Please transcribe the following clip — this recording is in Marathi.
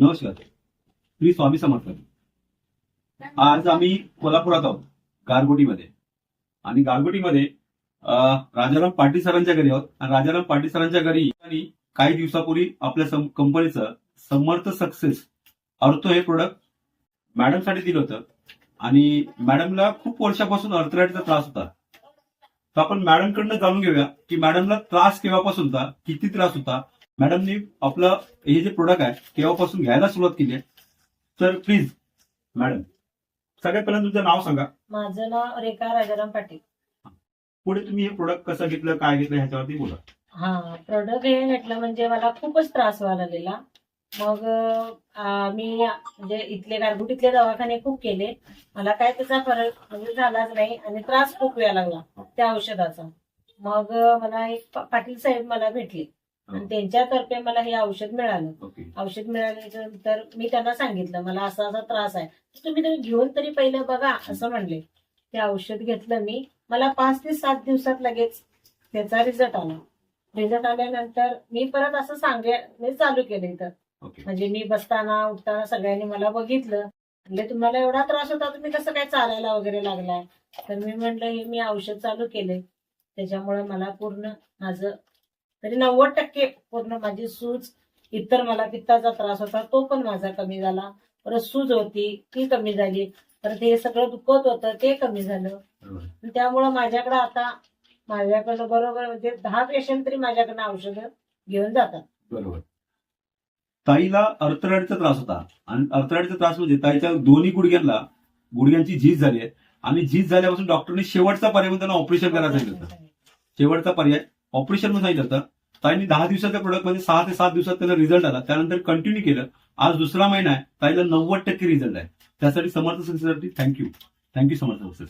नमस्कार. श्री स्वामी समर्थ. आज आम्ही कोल्हापुरात आहोत गारगोटीमध्ये. आणि गारगोटीमध्ये राजाराम पाटील सरांच्या घरी आहोत. आणि राजाराम पाटील सरांच्या घरी आणि काही दिवसापूर्वी आपल्या कंपनीचं समर्थ सक्सेस अर्थो हे प्रोडक्ट मॅडमसाठी दिलं होतं. आणि मॅडमला खूप वर्षापासून अर्थराईटचा त्रास होता. तर आपण मॅडमकडनं जाणून घेऊया की मॅडमला त्रास केव्हापासून होता किती त्रास होता मॅडमनी आपलं हे जे प्रोडक्ट आहे केव्हापासून घ्यायला सुरुवात केली आहे तर प्लीज मॅडम सगळ्यात पहिल्यांदा तुमचं नाव सांगा. माझं नाव रेखा राजाराम पाटील. पुढे तुम्ही हे प्रोडक्ट कसं घेतलं काय घेतलं ह्याच्यावरती बोला. हा प्रोडक्ट हे घेतलं म्हणजे मला खूपच त्रास व्हायला लागलेला. मग अं, मी म्हणजे इथले गारगुटीतले दवाखाने खूप केले. मला काय त्याचा फरक म्हणजे झालाच नाही आणि त्रास खूप वेळा लागला त्या औषधाचा. मग मला एक पा- पाटील साहेब मला भेटले. आणि त्यांच्यातर्फे मला हे औषध मिळालं. ओके. औषध मिळाल्यानंतर मी त्यांना सांगितलं मला असा असा त्रास आहे. तर तुम्ही तुम्ही घेऊन तरी पहिलं बघा असं म्हणले. ते औषध घेतलं मी. मला पाच ते सात दिवसात लगेच त्याचा रिझल्ट आला. रिझल्ट आल्यानंतर मी परत असं सांगे मी चालू केलं इथं. ओके. म्हणजे मी बसताना उठताना सगळ्यांनी मला बघितलं. म्हणजे तुम्हाला एवढा त्रास होता तुम्ही कसं काय चालायला वगैरे लागलाय? तर मी म्हटलं हे मी औषध चालू केले त्याच्यामुळे मला पूर्ण माझं तरी नव्वद टक्के पूर्ण माझी सूज इतर मला पित्ताचा त्रास होता तो पण माझा कमी झाला. परत सूज होती ती कमी झाली. परत हे सगळं दुखत होतं ते कमी झालं. त्यामुळं माझ्याकडे आता माझ्याकडं बरोबर म्हणजे दहा पेशंट तरी माझ्याकडनं औषधं घेऊन जातात. बरोबर. ताईला अर्थराईटचा त्रास होता. आणि अर्थराईटचा त्रास म्हणजे ताईच्या दोन्ही गुडघ्यांना गुडघ्यांची झीज झाली आहे. आणि झीज झाल्यापासून डॉक्टरने शेवटचा पर्याय म्हणून त्यांना ऑपरेशन करायला सांगितलं. शेवटचा पर्याय. ऑपरेशन म्हणून सांगितलं होतं ताईने दहा दिवसाच्या प्रोडक्टमध्ये सहा ते सात दिवसात त्याला रिझल्ट आला. त्यानंतर कंटिन्यू केलं. आज दुसरा महिना आहे ताईला नव्वद टक्के रिझल्ट आहे. त्यासाठी Samarth सक्सेससाठी thank you thank you Samarth success